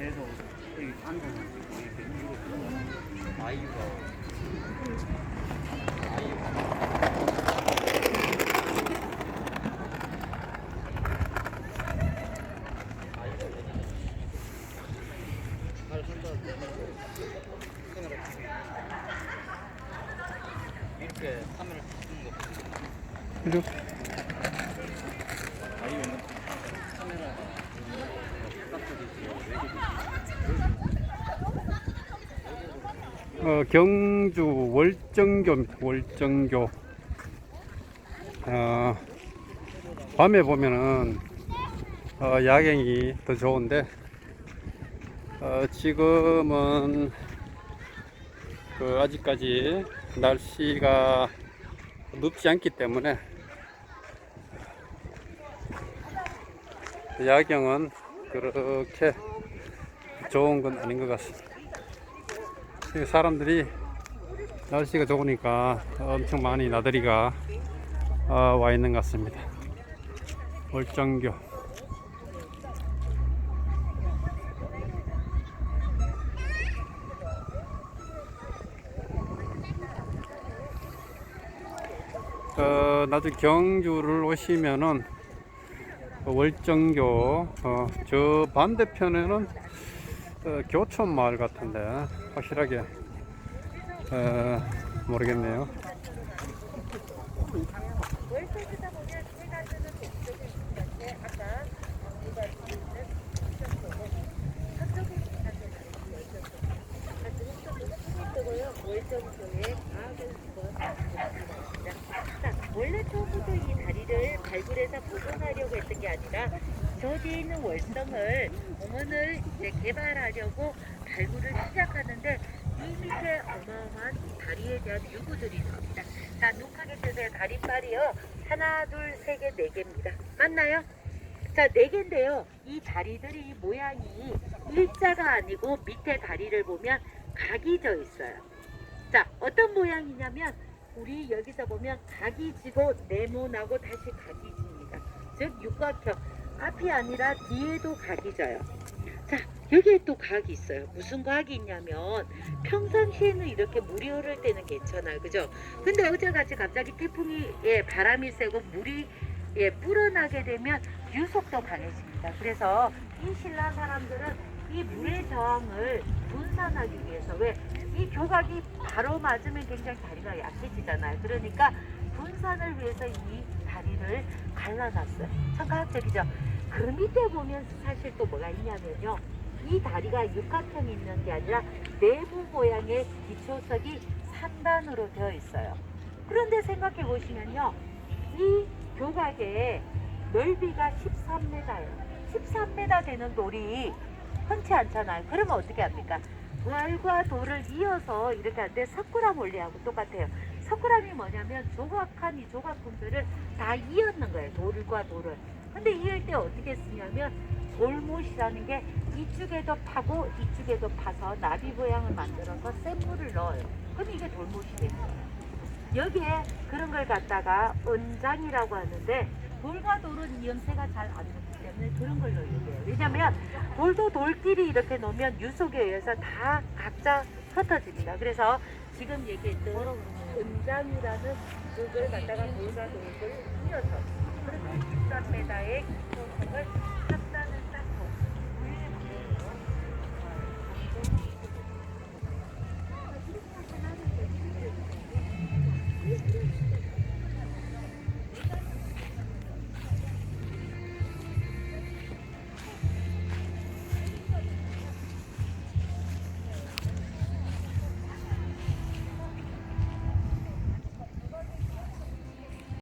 계속 여기 앉아서 이렇게 누르고 아이유가 이렇게 카메라 찍는 거 그죠? 카메라가 바깥쪽에 어, 경주 월정교입니다. 월정교. 어, 밤에 보면은 어, 야경이 더 좋은데 어, 지금은 그 아직까지 날씨가 눕지 않기 때문에 야경은 그렇게 좋은 건 아닌 것 같습니다. 이 사람들이 날씨가 좋으니까 엄청 많이 나들이가 어, 와 있는 것 같습니다. 월정교. 어, 나중에 경주를 오시면은 월정교 어, 저 반대편에는 어, 교촌 마을 같은데 확실하게 어, 모르겠네요. 월정교의 한번 자, 원래 처음부터 이 다리를 발굴해서 복원하려고 했던 게 아니라 저 뒤에 있는 월성을 공원을 이제 개발하려고 발굴을 시작하는데 이 밑에 어마어마한 이 다리에 대한 유구들이 나옵니다. 자, 녹하게 뜨세요. 다리빨이요. 하나, 둘, 세 개, 네 개입니다. 맞나요? 자, 네 개인데요. 이 다리들이 모양이 일자가 아니고 밑에 다리를 보면 각이 져 있어요. 자, 어떤 모양이냐면 우리 여기서 보면 각이 지고 네모나고 다시 각이 집니다. 즉 육각형. 앞이 아니라 뒤에도 각이 져요. 자, 여기에 또 각이 있어요. 무슨 각이 있냐면 평상시에는 이렇게 물이 흐를 때는 괜찮아요. 그죠? 근데 어제같이 갑자기 태풍이 예, 바람이 세고 물이 예, 불어나게 되면 유속도 강해집니다. 그래서 이 신라 사람들은 이 물의 저항을 분산하기 위해서 왜 이 교각이 바로 맞으면 굉장히 다리가 약해지잖아요. 그러니까 분산을 위해서 이 다리를 갈라놨어요. 참 과학적이죠. 그 밑에 보면 사실 또 뭐가 있냐면요. 이 다리가 육각형이 있는 게 아니라 내부 모양의 기초석이 3단으로 되어 있어요. 그런데 생각해 보시면요. 이 교각의 넓이가 13m예요. 13m 되는 돌이 흔치 않잖아요. 그러면 어떻게 합니까? 돌과 돌을 이어서 이렇게 하는데 석굴암 원리하고 똑같아요. 석굴암이 뭐냐면 조각한 이 조각품들을 다 이었는 거예요. 돌과 돌을. 근데 이을 때 어떻게 쓰냐면 돌못이라는 게 이쪽에도 파고 이쪽에도 파서 나비 모양을 만들어서 센 물을 넣어요. 그럼 이게 돌못이 되는 거예요. 여기에 그런 걸 갖다가 은장이라고 하는데 돌과 돌은 이음새가 잘안 붙기 때문에 그런 걸로 얘기해요. 왜냐면 돌도 돌끼리 이렇게 놓으면 유속에 의해서 다 각자 흩어집니다. 그래서 지금 얘기했던 은장이라는 그걸 갖다가 돌과 돌을 이어서 그렇게 13m의 기초성을